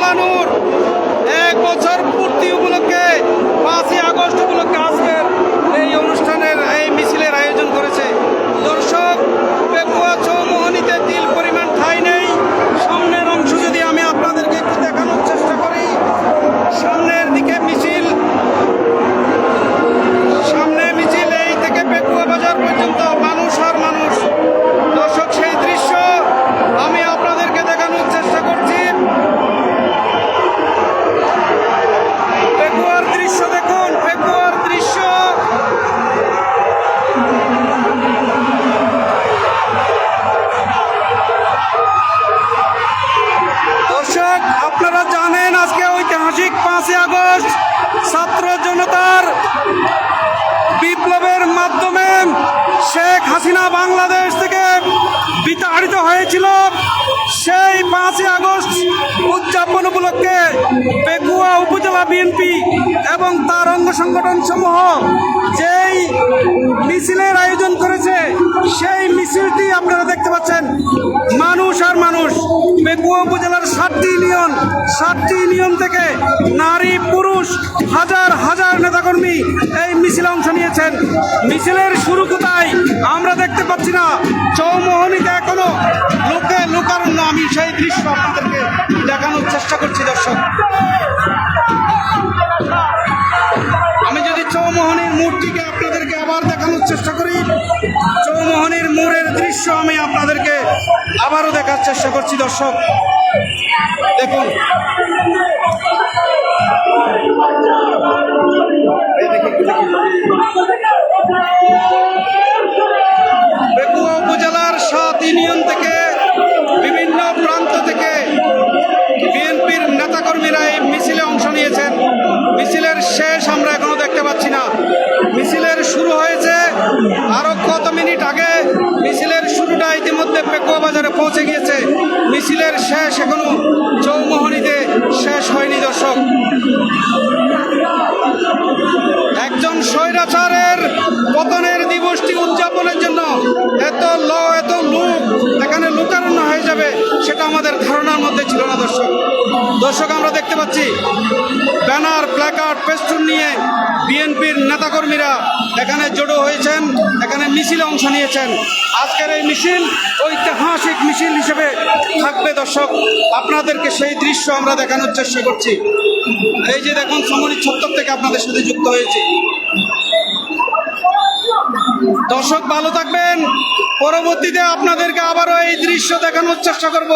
চালানোর হাসিনা বাংলাদেশ থেকে বিতাড়িত হয়েছিল। সেই পাঁচই আগস্ট উদযাপন উপলক্ষে পেকুয়া উপজেলা বিএনপি এবং তার অঙ্গ সংগঠন সমূহ যেই মিছিলের আয়োজন করেছে, সেই মিছিলটি আপনারা দেখতে পাচ্ছেন। মানুষ আর মানুষ, পেকুয়া উপজেলার সাতটি ইউনিয়ন সাতটি ইউনিয়ন থেকে নারী, পুরুষ, হাজার নেতাকর্মী এই মিছিলে অংশ নিয়েছেন। মিছিলের শুরু কোথায় আমরা দেখতে পাচ্ছি না। চৌমোহনীতে এখনও লোকে লোকারণ্য আমি সেই দৃশ্য আপনাদেরকে দেখানোর চেষ্টা করছি, দর্শক। আমি যদি চৌমোহনীর মূর্তিকে আপনাদেরকে আবার দেখানোর চেষ্টা করি, চৌমোহনীর মোড়ের দৃশ্য আমি আপনাদেরকে আবারও দেখার চেষ্টা করছি, দর্শক। দেখুন। পেকুয়া উপজেলার সাত ইউনিয়ন থেকে বিভিন্ন প্রান্ত থেকে বিএনপির নেতাকর্মীরা এই মিছিলে অংশ নিয়েছেন। মিছিলের শেষ আমরা এখনও দেখতে পাচ্ছি না। মিছিলের শুরু হয়েছে আরও কত মিনিট আগে। মিছিলের শুরুটা ইতিমধ্যে পেকুয়া বাজারে পৌঁছে গিয়েছে। মিছিলের শেষ এখনও চৌমোহনীতে শেষ হয়নি দর্শক। স্বৈরাচারের পতনের দিবসটি উদযাপনের জন্য এত ল, এত লোক এখানে লুকারণ্য হয়ে যাবে, সেটা আমাদের ধারণার মধ্যে ছিল না, দর্শক। দর্শক, আমরা দেখতে পাচ্ছি, ব্যানার, প্ল্যাকার্ড, পেস্টুন নিয়ে বিএনপির নেতাকর্মীরা এখানে জড়ো হয়েছেন, এখানে মিছিলে অংশ নিয়েছেন। আজকের এই মিছিল ঐতিহাসিক মিছিল হিসেবে থাকবে, দর্শক। আপনাদেরকে সেই দৃশ্য আমরা দেখানোর চেষ্টা করছি। এই যে দেখুন সমরি ছত্তর থেকে আপনাদের সাথে যুক্ত হয়েছে। দর্শক ভালো থাকবেন। পরবর্তীতে আপনাদেরকে আবারও এই দৃশ্য দেখানোর চেষ্টা করব।